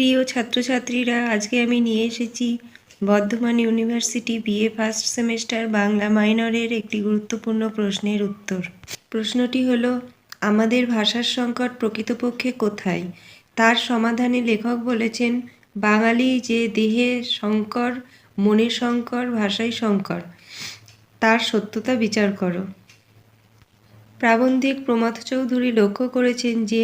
প্রিয় ছাত্রছাত্রীরা, আজকে আমি নিয়ে এসেছি Bardhaman university BA first semester Bangla মাইনরের একটি গুরুত্বপূর্ণ প্রশ্নের উত্তর। প্রশ্নটি হলো, আমাদের ভাষার সংকট প্রকৃতপক্ষে কোথায় তার সমাধানে লেখক বলেছেন, বাঙালি যে দেহে শঙ্কর মনে শঙ্কর ভাষায় শঙ্কর তার সত্যতা বিচার করো। প্রাবন্ধিক প্রমাথ চৌধুরী লক্ষ্য করেছেন যে,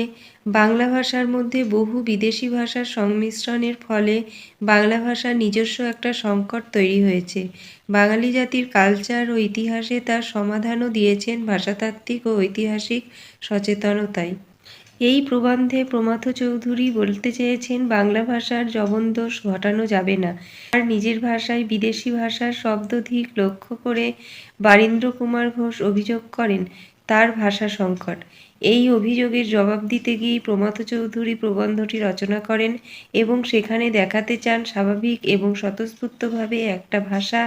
বাংলা ভাষার মধ্যে বহু বিদেশি ভাষার সংমিশ্রণের ফলে বাংলা ভাষার নিজস্ব একটা সংকট তৈরি হয়েছে। বাঙালি জাতির কালচার ও ইতিহাসে তার সমাধানও দিয়েছেন ভাষাতাত্ত্বিক ও ঐতিহাসিক সচেতনতায় এই প্রবন্ধে প্রমাথ চৌধুরী বলতে চেয়েছেন, বাংলা ভাষার জবনদোষ ঘটানো যাবে না। আর নিজের ভাষায় বিদেশি ভাষার শব্দধিক লক্ষ্য করে বারীন্দ্র কুমার ঘোষ অভিযোগ করেন তার ভাষা সংকট। এই অভিযোগের জবাব দিতে গিয়ে প্রমাথ চৌধুরী প্রবন্ধটি রচনা করেন এবং সেখানে দেখাতে চান স্বাভাবিক এবং স্বতঃস্ফূর্তভাবে একটা ভাষা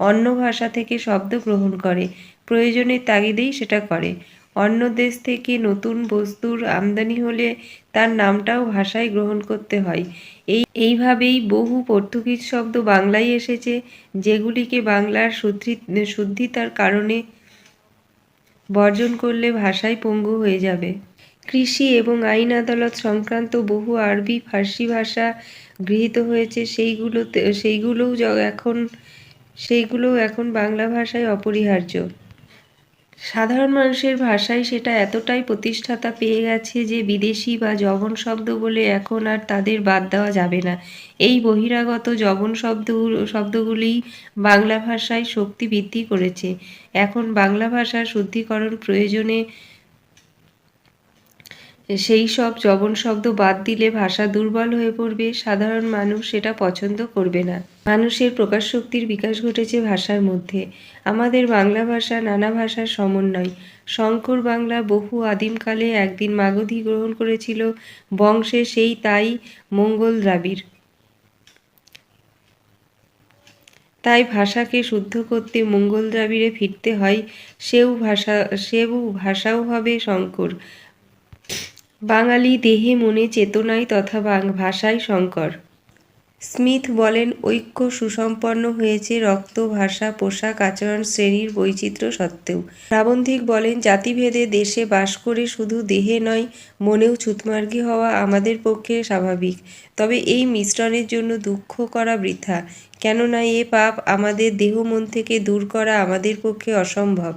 অন্য ভাষা থেকে শব্দ গ্রহণ করে। প্রয়োজনের তাগিদেই সেটা করে। অন্য দেশ থেকে নতুন বস্তুর আমদানি হলে তার নামটাও ভাষায় গ্রহণ করতে হয়। এই, এইভাবেই বহু পর্তুগিজ শব্দ বাংলায় এসেছে, যেগুলিকে বাংলার শুদ্ধি শুদ্ধিতার কারণে বর্জন করলে ভাষায় পঙ্গু হয়ে যাবে। কৃষি এবং আইন আদালত সংক্রান্ত বহু আরবি ফার্সি ভাষা গৃহীত হয়েছে। সেইগুলোতে, সেইগুলোও এখন সেইগুলোও এখন বাংলা ভাষায় অপরিহার্য। সাধারণ মানুষের ভাষায় সেটা এতটাই প্রতিষ্ঠাতা পেয়ে গেছে যে বিদেশি বা জবন শব্দ বলে এখন আর তাদের বাদ দেওয়া যাবে না। এই বহিরাগত জবন শব্দ শব্দগুলি বাংলা ভাষায় শক্তি বৃদ্ধি করেছে। এখন বাংলা ভাষার শুদ্ধিকরণ প্রয়োজনে সেই সব জবন শব্দ বাদ দিলে ভাষা দুর্বল হয়ে পড়বে, সাধারণ মানুষ সেটা পছন্দ করবে না। মানুষের প্রকাশ শক্তির বিকাশ ঘটেছে ভাষার মধ্যে। আমাদের বাংলা ভাষা নানা ভাষার সমন্বয়। শঙ্কর বাংলা বহু আদিমকালে একদিন মাগধী গ্রহণ করেছিল, বংশে সেই তাই মঙ্গল দ্রাবিড়। তাই ভাষাকে শুদ্ধ করতে মঙ্গল দ্রাবিড়ে ফিরতে হয়, সেও ভাষা, সেও ভাষাও হবে শঙ্কর। বাঙালি দেহে মনে চেতনায় তথা বাং ভাষায় শঙ্কর। স্মিথ বলেন, ঐক্য সুসম্পন্ন হয়েছে রক্ত, ভাষা, পোশাক, আচরণ শ্রেণির বৈচিত্র্য সত্ত্বেও। প্রাবন্ধিক বলেন, জাতিভেদে দেশে বাস করে শুধু দেহে নয়, মনেও ছুতমার্গী হওয়া আমাদের পক্ষে স্বাভাবিক। তবে এই মিশ্রণের জন্য দুঃখ করা বৃথা। কেননা এ পাপ আমাদের দেহ মন থেকে দূর করা আমাদের পক্ষে অসম্ভব।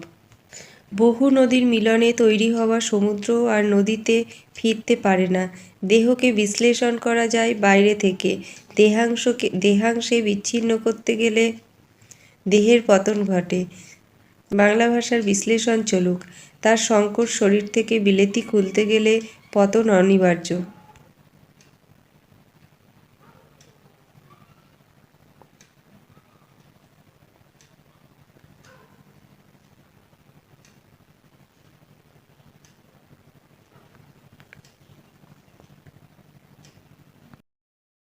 বহু নদীর মিলনে তৈরি হওয়া সমুদ্র আর নদীতে ফিরতে পারে না। দেহকে বিশ্লেষণ করা যায় বাইরে থেকে। দেহাংশকে দেহাংশে বিচ্ছিন্ন করতে গেলে দেহের পতন ঘটে। বাংলা ভাষার বিশ্লেষণ চলুক। তার সংকট শরীর থেকে বিলেতি খুলতে গেলে পতন অনিবার্য।